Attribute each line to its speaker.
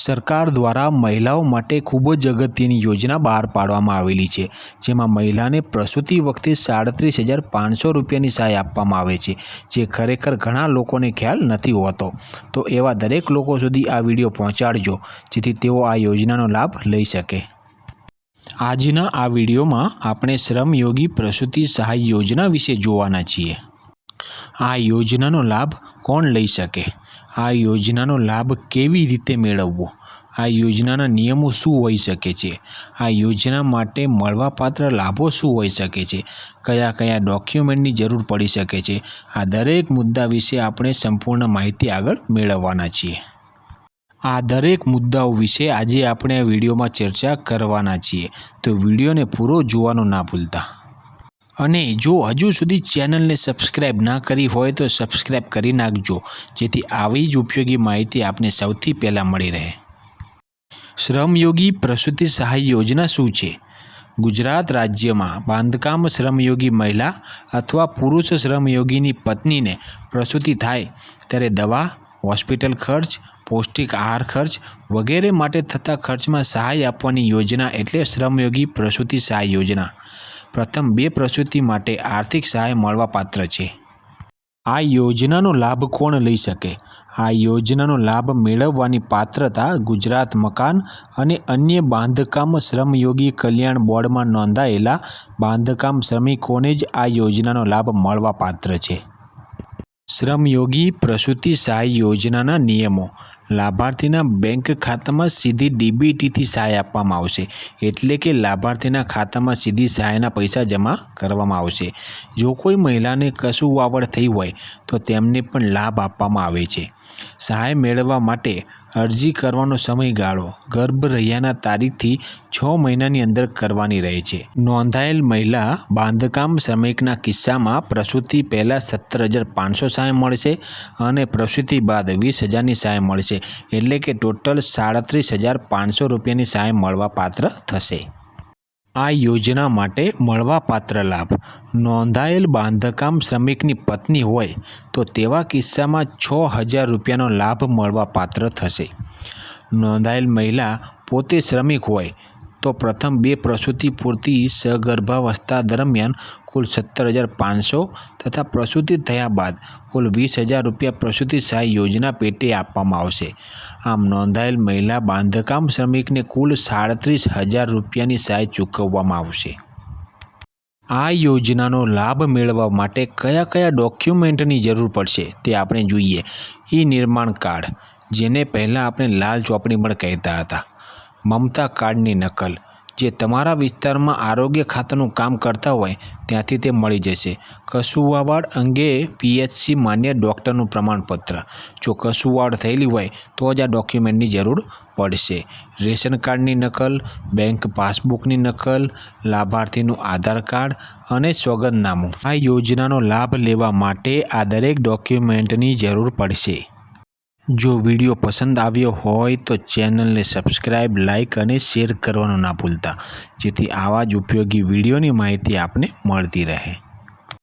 Speaker 1: સરકાર દ્વારા મહિલાઓ માટે ખૂબ જ અગત્યની યોજના બહાર પાડવામાં આવેલી છે, જેમાં મહિલાને પ્રસૂતિ વખતે સાડત્રીસ હજાર પાંચસો રૂપિયાની સહાય આપવામાં આવે છે, જે ખરેખર ઘણા લોકોને ખ્યાલ નથી હોતો. તો એવા દરેક લોકો સુધી આ વીડિયો પહોંચાડજો, જેથી તેઓ આ યોજનાનો લાભ લઈ શકે. આજના આ વિડીયોમાં આપણે શ્રમયોગી પ્રસૂતિ સહાય યોજના વિશે જોવાના છીએ. આ યોજનાનો લાભ કોણ લઈ શકે? આ યોજનાનો લાભ કેવી રીતે મેળવવો? આ યોજનાના નિયમો શું હોઈ શકે છે? આ યોજના માટે મળવાપાત્ર લાભો શું હોઈ શકે છે? કયા કયા ડોક્યુમેન્ટની જરૂર પડી શકે છે? આ દરેક મુદ્દા વિશે આપણે સંપૂર્ણ માહિતી આગળ મેળવવાના છીએ. આ દરેક મુદ્દાઓ વિશે આજે આપણે આ વિડીયોમાં ચર્ચા કરવાના છીએ. તો વિડીયોને પૂરો જોવાનું ના ભૂલતા. અને જો હજુ સુધી ચેનલને સબસ્ક્રાઈબ ના કરી હોય તો સબસ્ક્રાઈબ કરી નાખજો, જેથી આવી જ ઉપયોગી માહિતી આપને સૌથી પહેલાં મળી રહે. શ્રમયોગી પ્રસૂતિ સહાય યોજના શું છે? ગુજરાત રાજ્યમાં બાંધકામ શ્રમયોગી મહિલા અથવા પુરુષ શ્રમયોગીની પત્નીને પ્રસૂતિ થાય ત્યારે દવા, હોસ્પિટલ ખર્ચ, પૌષ્ટિક આહાર ખર્ચ વગેરે માટે થતા ખર્ચમાં સહાય આપવાની યોજના એટલે શ્રમયોગી પ્રસૂતિ સહાય યોજના. પ્રથમ બે પ્રસૂતિ માટે આર્થિક સહાય મળવાપાત્ર છે. આ યોજનાનો લાભ કોણ લઈ શકે? આ યોજનાનો લાભ મેળવવાની પાત્રતા ગુજરાત મકાન અને અન્ય બાંધકામ શ્રમયોગી કલ્યાણ બોર્ડમાં નોંધાયેલા બાંધકામ શ્રમિકોને જ આ યોજનાનો લાભ મળવાપાત્ર છે. શ્રમયોગી પ્રસૂતિ સહાય યોજનાના નિયમો. લાભાર્થીના બેંક ખાતામાં સીધી ડીબીટીથી સહાય આપવામાં આવશે. એટલે કે લાભાર્થીના ખાતામાં સીધી સહાયના પૈસા જમા કરવામાં આવશે. જો કોઈ મહિલાને કશું વાવડ થઈ હોય, તો તેમને પણ લાભ આપવામાં આવે છે. સહાય મેળવવા માટે અરજી કરવાનો સમયગાળો ગર્ભ રહ્યાના તારીખથી છ મહિનાની અંદર કરવાની રહે છે. નોંધાયેલ મહિલા બાંધકામ શ્રમિકના કિસ્સામાં પ્રસૂતિ પહેલાં સત્તર હજાર પાંચસો સહાય મળશે અને પ્રસૂતિ બાદ વીસ હજારની સહાય મળશે. એટલે કે ટોટલ સાડત્રીસ હજાર પાંચસો રૂપિયાની સહાય મળવા પાત્ર થશે. આ યોજના માટે મળવાપાત્ર લાભ. નોંધાયેલ બાંધકામ શ્રમિકની પત્ની હોય તો તેવા કિસ્સામાં છ હજાર રૂપિયાનો લાભ મળવાપાત્ર થશે. નોંધાયેલ મહિલા પોતે શ્રમિક હોય તો પ્રથમ બે પ્રસૂતિ પૂરતી સગર્ભાવસ્થા દરમિયાન કુલ સત્તર હજાર પાંચસો તથા પ્રસૂતિ થયા બાદ કુલ વીસ હજાર રૂપિયા પ્રસૂતિ સહાય યોજના પેટે આપવામાં આવશે. આમ નોંધાયેલ મહિલા બાંધકામ શ્રમિકને કુલ સાડત્રીસ હજાર રૂપિયાની સહાય ચૂકવવામાં આવશે. આ યોજનાનો લાભ મેળવવા માટે કયા કયા ડોક્યુમેન્ટની જરૂર પડશે તે આપણે જોઈએ. ઈ નિર્માણ કાર્ડ, જેને પહેલાં આપણે લાલ ચોપડી પણ કહેતા હતા. મમતા કાર્ડની નકલ. જે તમારા વિસ્તારમાં આરોગ્ય ખાતાનું કામ કરતા હોય, ત્યાંથી તે મળી જશે. કસુવાવાડ અંગે પીએચસી માન્ય ડૉક્ટરનું પ્રમાણપત્ર. જો કસુવાડ થયેલી હોય, તો જ આ ડોક્યુમેન્ટની જરૂર પડશે. રેશન કાર્ડની નકલ, બેંક પાસબુકની નકલ, લાભાર્થીનું આધાર કાર્ડ અને સોગંદનામું. આ યોજનાનો લાભ લેવા માટે આ દરેક ડોક્યુમેન્ટની જરૂર પડશે. જો વીડિયો પસંદ આવ્યો હોય તો ચેનલને સબસ્ક્રાઈબ લાઇક અને શેર કરવાનું ના ભૂલતા, જેથી આવા જ ઉપયોગી વિડીયોની માહિતી આપને મળતી રહે.